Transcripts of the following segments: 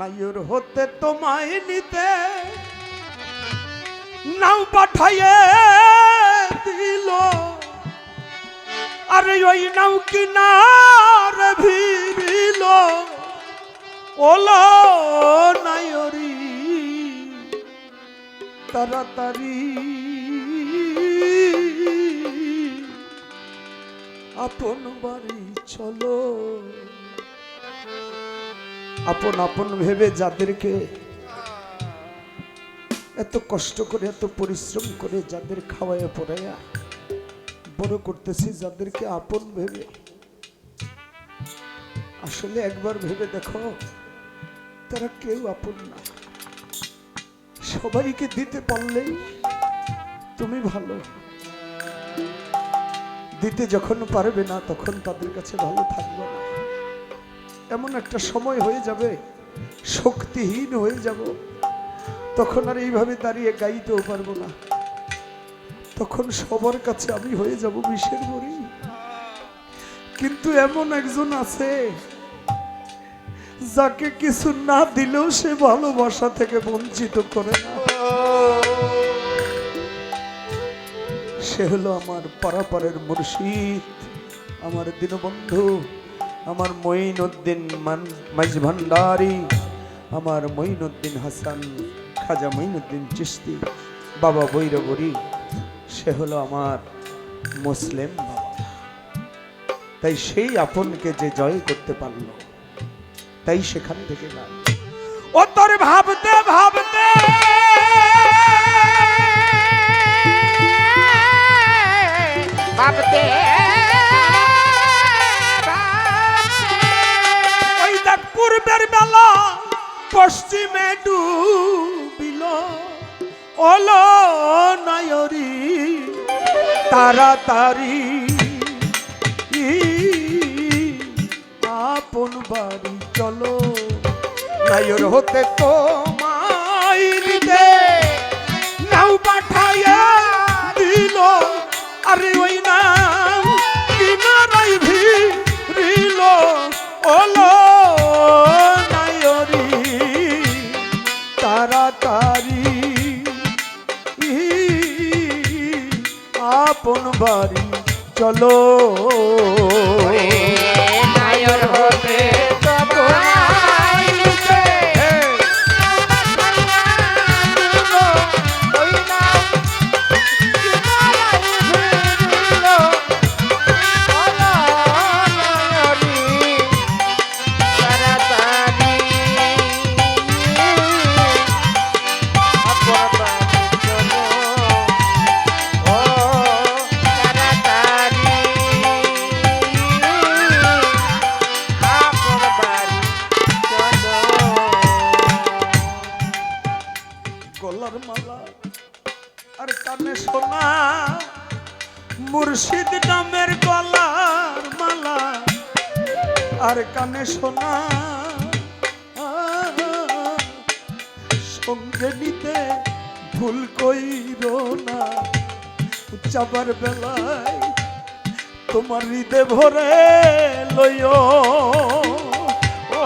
নাইর হতে তোমায় নিতে নাও পাঠাইয়ে দিল। আরে ওই নাও কিনার ভিড়িল। ওলো নাইরি তাড়াতাড়ি। আপন বাড়ি চলো। আপন আপন ভেবে যাদেরকে এত কষ্ট করে, এত পরিশ্রম করে যাদের খাওয়াইয়া পড়াইয়া বড় করতেছি, যাদেরকে আপন ভেবে। আসলে একবার ভেবে দেখো, তারা কেউ আপন না। সবাইকে দিতে পারলেই তুমি ভালো। দিতে যখন পারবে না, তখন তাদের কাছে ভালো থাকবে না। এমন একটা সময় হয়ে যাবে, শক্তিহীন হয়ে যাব, তখন আর এইভাবে দাঁড়িয়ে গাইতেও পারব না। তখন সবার কাছে আমি হয়ে যাব বিষের মরি কিন্তু এমন একজন আছে, যাকে কিছু না দিলেও সে ভালোবাসা থেকে বঞ্চিত করে না। সে হলো আমার পারাপারের মুর্শিদ, আমার দীনবন্ধু। আমার মঈনুদ্দিন মান, মাইজ ভান্ডারি। আমার মঈনুদ্দিন হাসান, খাজা মঈনুদ্দিন চিস্তি বাবা বৈরবরী, সে হলো আমার মুসলিম বাবা। তাই সেই আপনকে যে জয় করতে পারল, তাই সেখান থেকে গান ও তোর ভাবতে ভাবতে! ভাবতে পশ্চিমে ডুবিল ওলো নয়রি তাড়াতাড়ি আপন বাড়ি চলো নয়র হতে তো মাইলিতে নাও চলো। মালা আর কানে সোনা মুর্শিদ নামের গলার মালা আর কানে সোনা সঙ্গে নিতে ভুল কইর না চাবার বেলায় তোমার হৃদে ভরে লইও ও,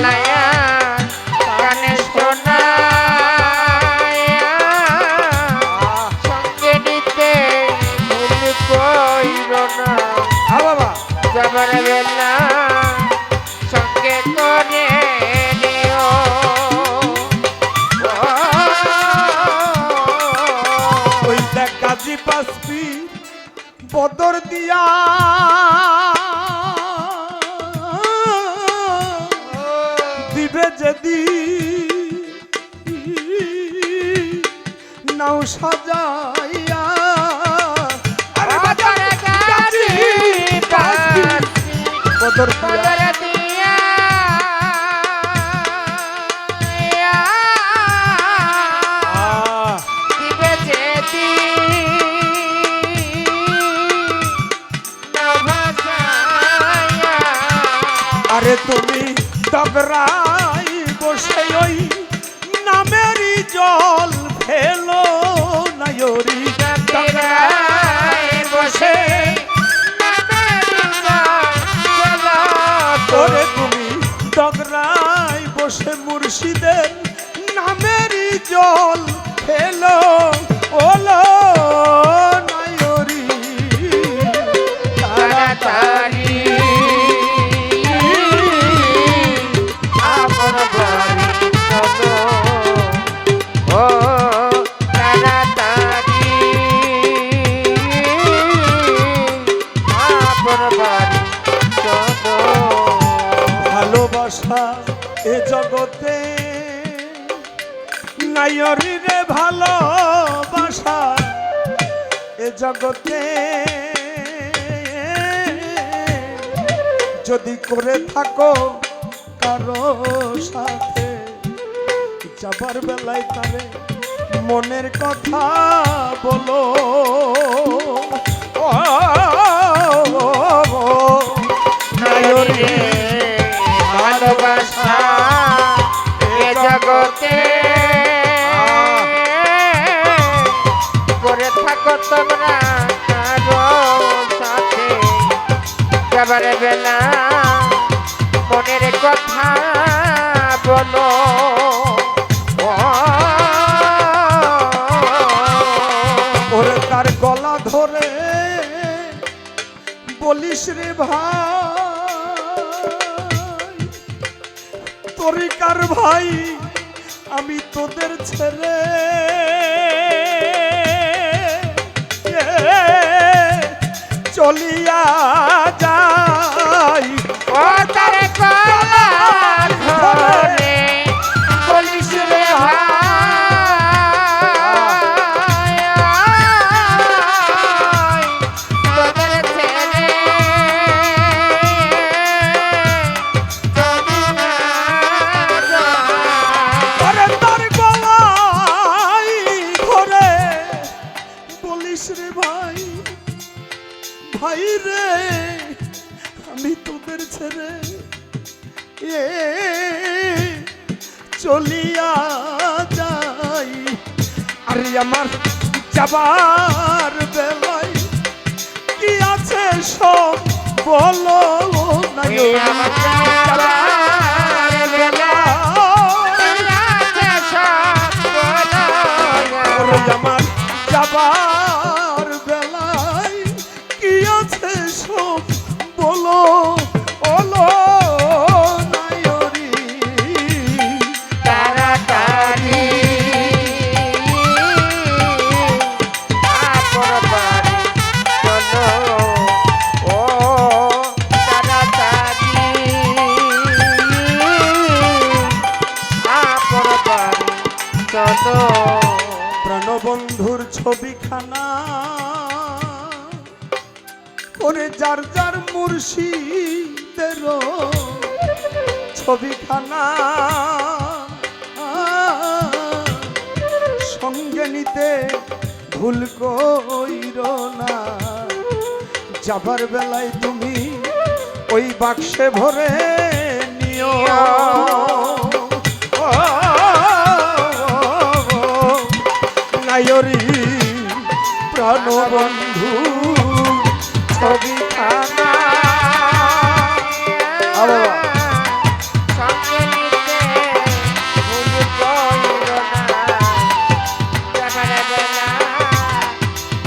নায়রি রে গলার দিবে যদি নাও সাজাইয়া। আরে বাজার। নাইরি রে ভালোবাসা এ জগতে। যদি করে থাকো কারও সাথে, যাবার বেলায় তারে মনের কথা বলো। তোমরা মনের কথা বলো। গলা ধরে বলিস রে ভাই তরিকার ভাই আমি তোদের ছেড়ে চলিয়া আমি তোদের ছেড়ে এ চলিয়া যাই। আরে আমার যাবার বেলায় কি আছে সব বলো না মুর্শিদের ছবিখানা সঙ্গে নিতে ভুল কইর না। যাবার বেলায় তুমি ওই বাক্সে ভরে নিও। নায়রি প্রাণবন্ধু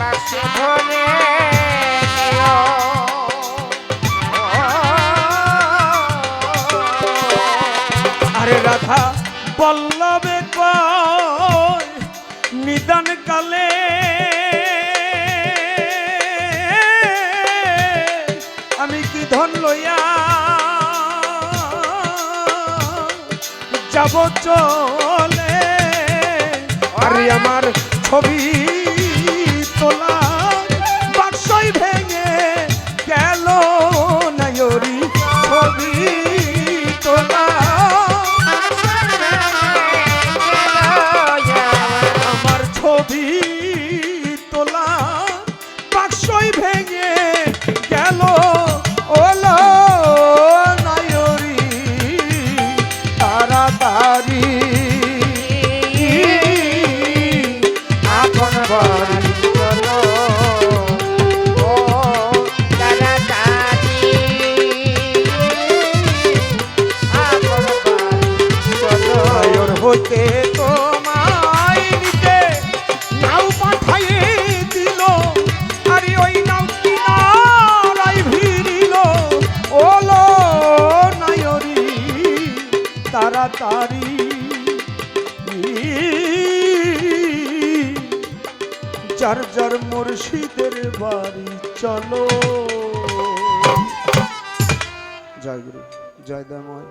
বাক্সে ভরে। আরে রাধা বল্লবে নিদান কালে আমি কি ধন লইয়া যাব চলে আরে আমার ছবি তাড়াতাড়ি যার যার মুর্শিদের বাড়ি চলো। জয় গুরু জয় দময়